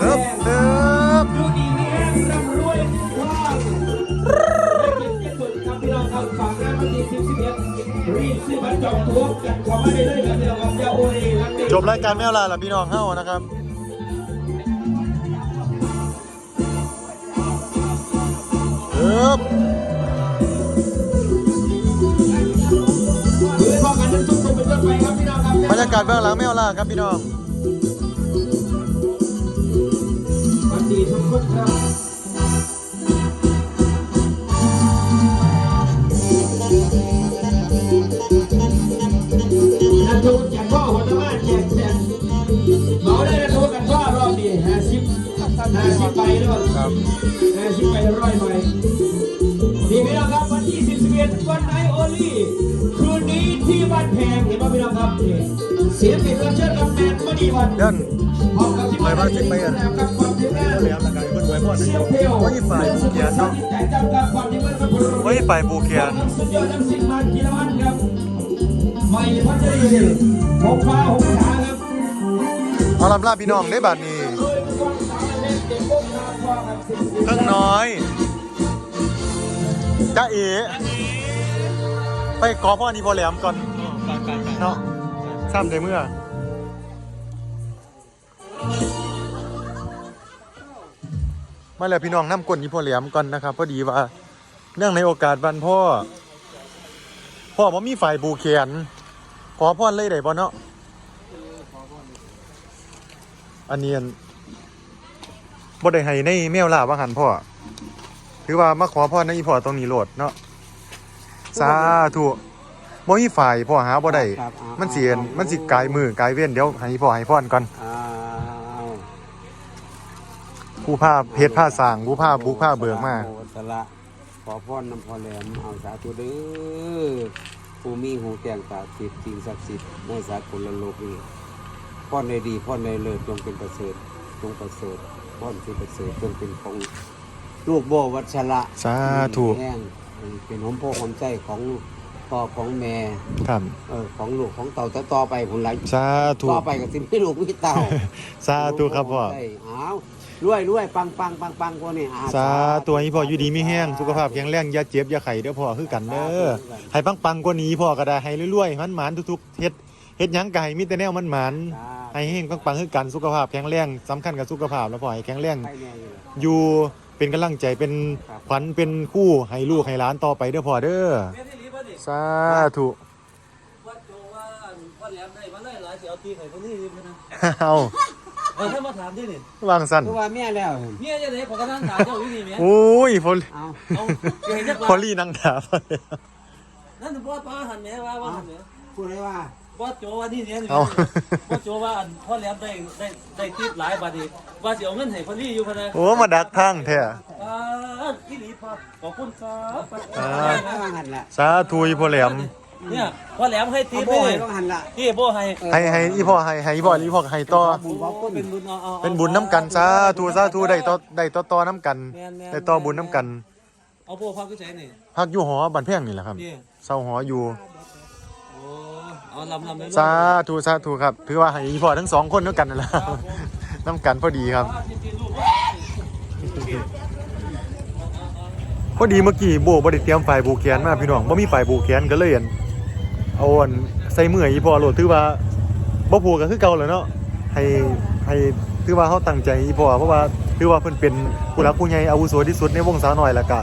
เติบเติบดูดีมีแห้งร่ำรวยว่างและเก็บเก็บสุดครับพี่น้องครับฝากงานวันที่สิบสิบเอ็ดรีบซื้อบัตรจองตั๋วกันเข้ามาได้เลยครับเดี๋ยวกับยาโอเอรักเด็กจบรายการแมวลาละพี่น้องเฮ้านะครับเติบดูได้พอกันทุกๆคนเป็นต้นไปครับพี่น้องครับบรรยากาศเบื้องหลังแมวลาครับพี่น้อง ทุกคนครับนันทูแจกพ่อหัวตะบ้านแจกแจกเหมาได้นันทูกันพ่อรอบนี้ห้าสิบห้าสิบใบด้วยครับห้าสิบใบร้อยใบนี่พี่น้องครับวันที่สิบสิบเอ็ดวันไนโอลี่คืนนี้ที่บ้านแพงเห็นไหมพี่น้องครับนี่เสียงปิดรับเชิญกับแมนมณีวันเดินพร้อมกับที่ไปบ้านเช็คไปกันแล้วครับความ ที่แม่เซียงละกันคนไว้พ่อนะเสียวไวไฟบูเกียเนาะแต่จำกับความที่ม่ครับว่าอีฝ่ายบูเกียนสุดยอดน้ำสิงมันกีฬามันครับไม่พัชรีหกฟ้าหกขาครับเอาลำลาพี่น้องได้บัดนี้เคยเป็นคนสาวเล่นเด็กพวกนาควาครับสิบสิบเพิ่งน้อยจ้าเอ๋ไปขอพ่อนี่พอแหลมก่อนเนาะซ้ำใจเมื่อ มาแล้วพี่น้องน้ำกลนนี่พอแหลมก่อนนะครับพอดีว่าเนื่องในโอกาสวันพ่อ พ่อผมมีฝ่ายบูเขียน ขอพ่อเลยได้บ่เนาะอันนี้อันบ่ได้ให้ในแมวล่าว่าหันพ่อถือว่ามาขอพ่อในอีพ่อตรงนี้โหลดเนาะสาธุบ่มีฝ่ายพ่อหาบ่ได้ครับเอามันสิเห็นมันสิกายมือกายเว้นเดี๋ยวให้พ่อให้พ่อนก่อนอ้าว ผู้ผ้าเพชรผ้าสร้างผู้ผ้าบุกผ้าเบิกมาโอสละขอพรน้ำพอแหลมเอาสาธุเด้อผู้มีหูแก่งตาสิทธิ์จริงศักดิ์สิทธิ์ในสากลโลกนี้พรในดีพรในเลิศจงเป็นประเสริฐจงประเสริฐพรที่ประเสริฐจงเป็นของลูกโบวัชระสาธุแห้งเป็นหอมโพหอมใจของพ่อของแม่ครับเออของลูกของเต่าต่อต่อไปผลไหลสาธุต่อไปกับสิไม่ลูกไม่เต่าสาธุครับพ่อได้อ้าว รวยรวยปังปังปังปังพวกนี้อ่สาธุให้พ่ออยู่ดีมีแห้งสุขภาพแข็งแรงอย่าเจ็บอย่าไข้เด้อพ่อคือกันเด้อให้ปังๆกว่านี้พ่อก็ได้ให้รวยๆมันหมานทุกๆเฮ็ดเฮ็ดหยังก็ให้มีแต่แนวมันหมานจ้าให้เฮงปังๆคือกันสุขภาพแข็งแรงสำคัญกับสุขภาพแล้วพ่อให้แข็งแรงไปแน่อยู่เลยอยู่เป็นกำลังใจเป็นครับขวัญเป็นคู่ให้ลูกให้หลานต่อไปเด้อพ่อเด้อสาธุวัดโจว่าว่าแหลมได้มาเลยหลายสิเอา ตีไข่คนนี้อยู่นะเอาเออถ้ามาถามที่นี่วางสั่นคือว่าเมียแล้วเมียจะไหนขอกำลังถามเจ้าอยู่นี่แม่โอ้ยพอเอาเอาเห็นจักพอว่าลี่นั่งถามนั่นบ่ป้าหันแม่ว่าว่าหันแม่พูดได้ว่าว่าโจว่านี่เนี่ยเอาว่าโจว่าอันพ่อแหลมได้ได้ได้ติดหลายบาทดีว่าสิเอาเงินให้คนนี้อยู่พะนะโอ้มาดักทางแท้อ่าอีหลีพอขอบคุณครับอ่าไม่ว่าหันละสาธุอีพ่อแหลม เนี่ยพ่อแหลมให้ติเอาดโบ้เลให้ยต้องหันละพี่โบให้ให้ให้อีพ่อให้ให้อีพ่ออีพ่อให้ต่อบุญขอบคุณเป็นบุญเอาเอาอาเป็นบุญน้ำกันสาธุสาธุได้ต่อได้ต่อต่อน้ำกันแม่นแม่นได้ต่อบุญน้ำกันเอาโบพักก็ใช้นี่พักอยู่หอบันแพงนี่แหละครับนี่เศร้าหออยู่โอ้เอาลำลำเลยสาธุสาธุครับ ถือว่าให้อีพ่อทั้งสองคนด้วยกันนั่นแหละน้ำกันพอดีครับ พอดีเมื่อกี้โบบ่ได้เตรียมไฟบูแคนมาพี่น้องบ่มีไฟบูแคนก็เลยอั่น เอาอันใส่มืออีพอโหลดถือว่าบ่ผูกก็คือเก่าแหล้วเนาะให้ให้ถือว่าเฮาตั้งใจอีพอเพราะว่าถือว่าเพิ่นเป็นผู้หลักผู้ใหญ่อาวุโสที่สุดในวงสาวน้อยแล้วก็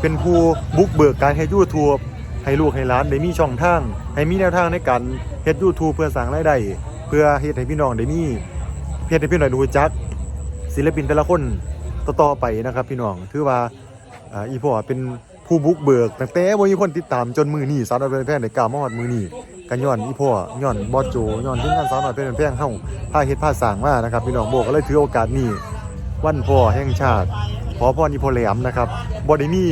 เป็นผู้บุกเบิกการเฮ็ด YouTube ให้ลูกให้หลานได้มีช่องทางให้มีแนวทางในการเฮ็ด YouTube เพื่อสร้างรายได้เพื่อเฮ็ดให้พี่น้องได้มีเฮ็ดให้พี่น้องได้รู้จักศิลปินแต่ละคนต่อๆไปนะครับ พี่น้องถือว่าอ่าอีพอเป็น ผู้บุกเบิกตั้งแต่บ่มีคนติดตามจนมือนี้สาวน้อยเป็นแพงได้กล้ามาฮอดมือนี้กันย้อนอีพ่อย้อนบอสโจย้อนทีมงานสาวน้อยเป็นแพงเฮาพาเฮ็ดพาสร้างมานะครับพี่น้องโบก็เลยถือโอกาสนี้วันพ่อแห่งชาติขอพรอีพ่อแหลมนะครับบ่ได้มี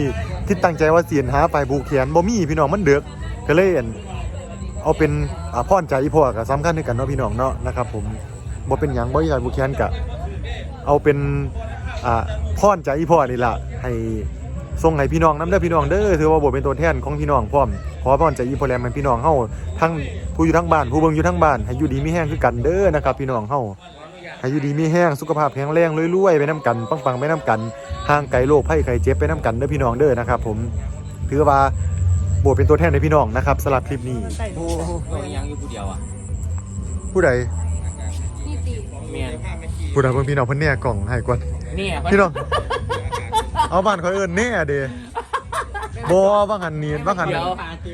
คิดตั้งใจว่าเสียนหาไปผูกเขียนบ่มีพี่น้องมันเดึกก็เลยอั่นเอาเป็นอ่าพรใจอีพ่อก็สำคัญด้วยกันเนาะพี่น้องเนาะนะครับผมบ่เป็นหยังบ่อยากผูกเขียนก็เอาเป็นอ่าพรใจอีพ่อนี่ล่ะให้ ส่งให้พี่น้องน้ำเด้อพี่น้องเด้อถือว่าบ่เป็นตัวแทนของพี่น้องพร้อมขอพรจากอีโพแลมให้พี่น้องเฮาทั้งผู้อยู่ทั้งบ้านผู้เบิ่งอยู่ทั้งบ้านให้อยู่ดีมีแห้งคือกันเด้อนะครับพี่น้องเฮาให้อยู่ดีมีแห้งสุขภาพแข็งแรงรวยๆไปน้ำกันปังๆไปน้ำกันห่างไกลโรคภัยไข้เจ็บไปน้ำกันเด้อพี่น้องเด้อนะครับผมถือว่าบวชเป็นตัวแทนในพี่น้องนะครับสำหรับคลิปนี้โอ้เรายังอยู่ผู้เดียวอะผู้ใดนี่ตีเมียนผู้ใดเพิ่นพี่น้องเพิ่นเนี่ยกล่องให้ก่อนเนี่ยพี่น้อง เอาบ้านเขาเอิ้นแน่เด้บ่ว่าหันนี่ว่าหัน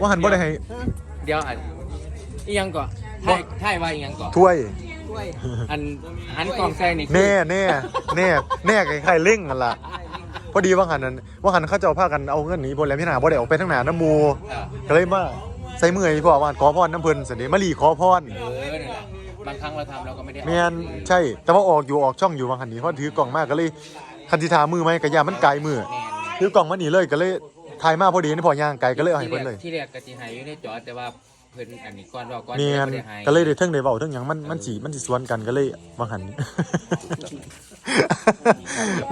ว่าหันบ่ได้ให้เดี๋ยวอันอีหยังก่อนถ่ายถ่ายว่าอีหยังก่อนถ้วย อันหันกล่องใส่นี่คือแน่แน่แน่แน่ใครๆเร่งกันล่ะพอดีว่าหันนั้นว่าหันเขาเจ้าพากันเอาเงินหนีบ่แล้วพี่หน้าบ่ได้ออกไปทางหน้าน้ำหมูเออก็เลยมาใส่มือให้พ่อว่าขอพรน้ำเพิ่นเสด็จมาลีขอพรเออนั่นแหละบางครั้งเราทำเราก็ไม่ได้ออกแม่นใช่ แต่ว่าออกอยู่ออกช่องอยู่ว่าหันนี้เพราะถือกล่องมากก็เลย คันสิทามือไหมก็ย่ามันไกลมือแม่นถือกล่องมานี่เลยก็เลยถ่ายมาพอดีนี่พอย่างไกลก็เลยเอาให้ที่แรเพิ่นกเลยที่แรกกะสิให้อยู่ในจอแต่ว่าเพิ่นอันนี้ก่อนว่าก่อนเมียนพิ่บ่ได้ให้ก็เลยได้เทิงได้เว้าเทิงหยังมันมันสิมันสิสวนกันก็เลยว่าหัน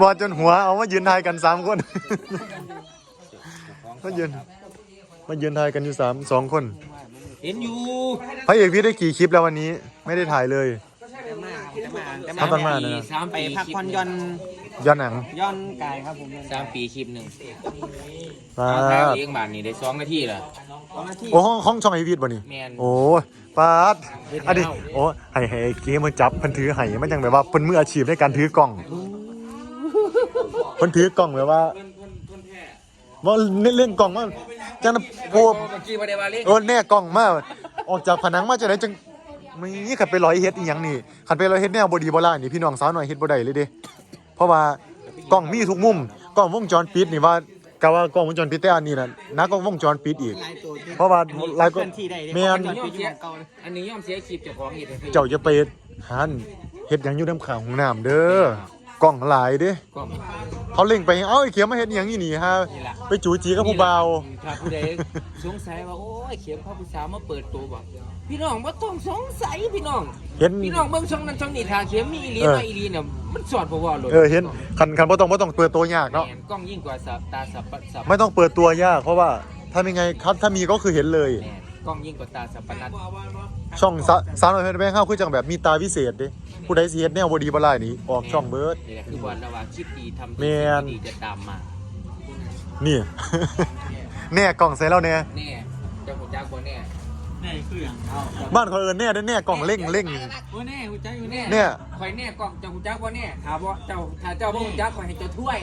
บ่จนหัวเอามายืนทายกันสามคนมายืนมายืนทายกันอยู่สามสองคนเห็นอยู่พระเอกพี่ได้กี่คลิปแล้ววันนี้ไม่ได้ถ่ายเลยพักผ่อนมากนะสามไปปีพักผ่อนหย่อน ย้อนหนังหย่อนกายครับผมสามปีคลิปหนึ่งมาเอาถ่ายเอาเองบาทนี่ได้สองนาทีละสองนาที โอ้ห้องห้องช่องไอวีดบ่นี่แม่น โอ้ปาดอันนี้โอ้ให้ให้ไอ้เกมมันจับเพิ่นถือให้มันจังแบบว่าเพิ่นมืออาชีพในการถือกล้องเพิ่นถือกล้องแบบว่าว่าเล่นเล่นกล้องมาจังนะโอ้ เมื่อกี้บ่ได้ว่าเล่นเออแน่กล้องมาออกจากผนังมาจังไดจังมีขันไปร้อยเฮ็ดอีหยังนี่ขันไปร้อยเฮ็ดแนวบ่ดีบ่ล่านี่พี่น้องสาวหน่อยเฮ็ดบ่ได้เลยเด้ เพราะว่ากล้องมีทุกมุมกล้องวงจรปิดนี่ว่ากะว่ากล้องวงจรปิดแต่อันนี้น่ะนักกล้องวงจรปิดอีกหลายตัวที่เพราะว่าหลายก็เคลื่อนที่ได้แม่นจอดปิดอยู่ของเก่าเลยอันนี้ย่อมเสียคลิปเจ้าของเฮ็ดให้พี่เจ้าจะไปหันเฮ็ดหยังอยู่น้ำข้างห้องน้ำเด้อ กล้องหลายเด้ก็เขาเล็งไป เอ้าไอ้เขียวมาเฮ็ดหยังอีนี่ฮะนี่ล่ะไปจูจีกับผู้บ่าวถ้าผู้ใดสงสัยว่าโอ้ยเข็มพระผู้สาวมาเปิดตัวบ่พี่น้องบ่ต้องสงสัยพี่น้องเห็น พี่น้องเบิ่งช่องนั้นช่องนี้ทางเข็มมีอีหลีเออ มาอีหลีเนี่ยมันสอดบ่ว่าเลยเออเห็นคันคันบ่ต้องบ่ต้องเปิดตัวยากเนาะแม่นกล้องยิ่งกว่าสับตาสับปะสับไม่ต้องเปิดตัวยากเพราะว่าถ้ามีไงครับถ้ามีก็คือเห็นเลย แม่นกล้องยิ่งกว่าตาสับปะนัด ช่องสะสาวน้อยเพชรแบงค์เข้าคือจังแบบมีตาพิเศษเด้ผู้ใดสิเฮ็ดแนวบ่ดีบ่ร้ายนี่ออกช่องเบิดนี่แหละคือบอลระหว่างคิดดีทำแม่ดีนดีจะตามมา นี่ แน่กล้องใส่แล้วแน่แน่เจ้าหัวจักบ่แน่แน่คืออย่างเอาบ้านเขาเอิ้นแน่เด้อแน่กล้องเร่งเร่งโอ้แน่หัวใจอยู่แน่แน่เนี่ยคอยแน่กล้องเจ้าหัวจักบ่แน่ถามว่าเจ้าถ้าเจ้าบ่หัวจักคอยให้เจ้าถ้วย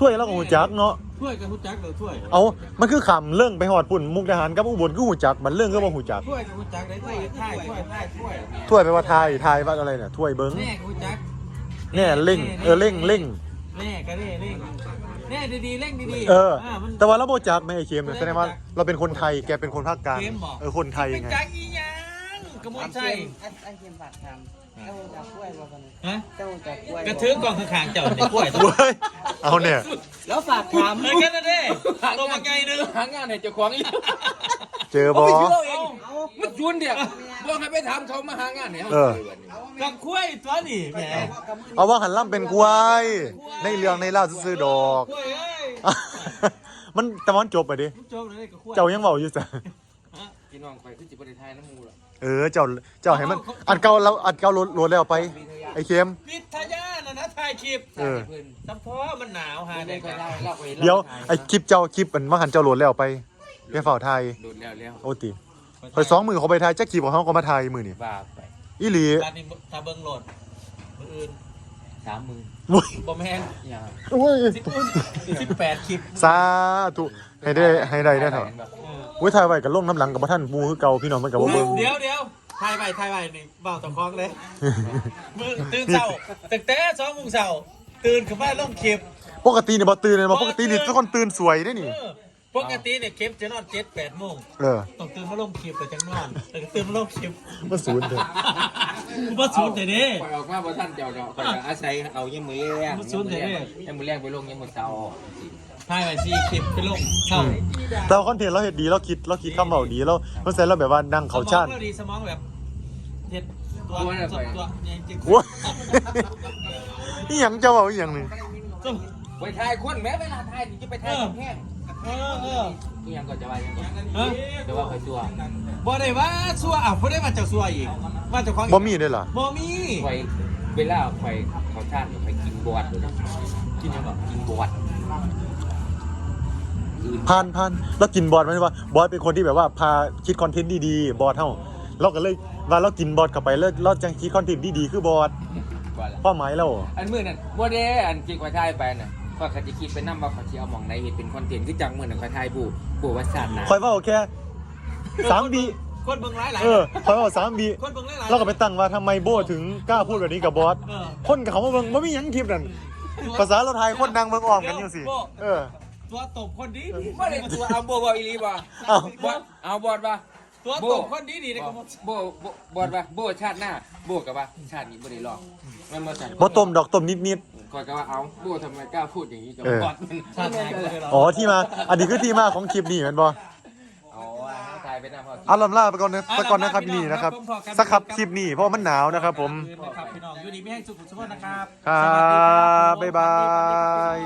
ถ้วยแล้วก็หูจักเนาะถ้วยกับหัวจักเดี๋ยวถ้วยเอามันคือขำเรื่องไปหอดปุ่นมุกดาหารกับอุบลคือหูจักมันเรื่องก็บ่หูจักถ้วยกับหัวจักได้ถ้วยถ้วยถ้วยถ้วยถ้วยไปว่าทายทายว่าอะไรเนี่ยถ้วยเบิ้งแน่กับหัวจักแน่เร่งเออเร่งเร่งแน่ก็แน่เร่งแน่ดีๆเร่งดีๆเออมันแต่ว่าเราโบจักไม่ไอเค็มเนี่ยแสดงว่าเราเป็นคนไทยแกเป็นคนภาคกลางเค็มบอกเออคนไทยเป็นไงจักอีหยังกระมวลใจไอ้เค็มปากทำ เจ้าจะกล้วยบ่กันฮะเจ้าจะกล้วยกระถือกล่องข้างๆเจ้าในกล้วยเว้ยเอาเนี่ย แล้วฝากถามเหมือนกันนะเด้ตัวมันไงนึงหางานให้เจ้าของอีกเจอบอเอาเองมันชวนเดียวบอกให้ไปถามเขามาหางานให้เฮาเออ กับกล้วยตัวนี่แหมเอาว่าหันล่ำเป็นกล้วย ในเรื่องในเล่าวซื้อๆดอก กล้วยเอ้ยมันแต่ว่ามันจบไปดิจบเลยกับกล้วย เจ้ายังเบาอยู่จ้ะ พี่น้องไปคือสิบ่ได้ทายน้ำมูล่ะเออเจ้าเจ้าให้มันอัดเก่าเราอัดเก่าโหลดแล้วไป ไอเค็มวิทยานะนะถ่ายคลิปเออเพิ่นจำเพาะมันหนาวหาหาได้ได้กัก็นได้เราไปเดี๋ยวไอคลิปเจ้าคลิปมันว่าหันเจ้าโหลดแล้วไปเรียกเฝ้าไทยโดนแล้วแล้วโอติไปสองมือเขาไปไทยจะคลิปของเขาก็มาไทยมือนี่ว่าไปอีหลีร้านนี้ถ้าเบิ้งโหลดมืออื่นสามมือมุ้ยบ่แม่นอย่าโอ้ยสิบสิบแปดคลิปสาธุให้ได้ให้ได้ได้เถอะ เอออุ้ยถ่ายไว้กับลงน้ำหลังกับพ่ท่านมูคือเก่าพี่น้องมันกับบ่เบิ่งเดี๋ยวเดี๋ยวถ่ายไปถ่ายไปนี่เบาตะคองเลยมือตื่นเช้าตั้งแต่สองโมงเช้าตื่นขึ้นมาลงคลิปปกติเนี่ยบ่ตื่นเลยบ่ปกตินี่ทุกคนตื่นสวยได้นี่เออปกติเนี่ยคลิปจะนอนเจ็ดแปดโมงเออต้องตื่นมาลงคลิปแต่จังนอนแต่ก็ตื่นมาลงคลิปมันศูนย์เด้อกูว่าศูนย์แต่เด้ปล่อยออกมาบ่ทันเจ้าดอกปล่อยอาศัยเอายังมือแรงมันสูญเสียเลยยังมือแรงไปลงยังมือเช้า ถ่ายไปสี่คลิปไปลงเช้าแต่ว่าคอนเทนต์เราเฮ็ดดีเราคิดเราคิดคำเว้าดีเราเพราะฉะนั้นเราแบบว่านั่งเขาชาติสมองเราดีสมองแบบเฮ็ดตัวตัวตัวเนี่ยจริงโว้ยอีหยังเจ้าเว้าอีหยังนี่ตัวไปถ่ายคนแม้เวลาถ่ายนี่จะไปถ่ายแห้งเออเออนี่ยังก็จะว่ายังไงเออจะว่าคอยตัวบ่ได้ว่าซัวอะบ่ได้มาจากซัวอีกมาจากของบ่มีเด้อล่ะบ่มีคอยเวลาไปเขาชาติไปกินบอดเลยนะกินยังบ่กินบอดอื่น ผ่านผ่านแล้วกินบอดไหมว่าบอดเป็นคนที่แบบว่าพาคิดคอนเทนต์ดีๆบอดเท่าเราก็เลยว่าเรากินบอดเข้าไปแล้วเราจังคิดคอนเทนต์ดีๆคือบอดกว่าละเป้าหมายเราอันมือนั่นบ่ได้อันกินควายไทยไปน่ะก็เขาจะคิดไปนํว่าเขาสิเอาหมองไหนเฮ็ดเป็นคอนเทนต์คือจังมื้อนั้นควายไทยบูบูว่าชาติหน้าคอยเว่าแค่สามบีคนเบิ่งหลายหลายเออคอยเว่าสามบีคนเบิ่งหลายหลายเราก็ไปตั้งว่าทำไมโบถึงกล้าพูดแบบนี้กับบอสเออคนกับเขามาเบิ่งว่ามีหยังคลิปนั่นภาษาเราไทยคนดังเบิ่งอ้อมกันอยู่สิเออ ตัวตบคนดีดีบ่ได้ตัวเอาบ่บ่อีหลีบ่เอ้าบ่เอาบอดบ่ตัวตบคนดีดีเลยก็หมดโบโบบอดว่าโบชาติหน้าโบกับว่าชาตินี้บ่ได้หรอกมันมาสั่นบ่ต้มดอกต้มนิดก่อนก็ว่าเอาโบทำไมกล้าพูดอย่างนี้กับเออบอดมันชาติไหนก็เลยเหรอๆอ๋อที่มาอันนี้คือที่มาของคลิปนี้แม่นบ่เอาว่าทายไปหน้าพอเอาลำลาไปก่อนนะไปก่อนนะครับนี่นะครับสักครับคลิปนี้เพราะว่ามันหนาวนะครับ ผมนะครับพี่น้องอยู่ดีไม่ให้สุขสุขนะครับครับบ๊ายบาย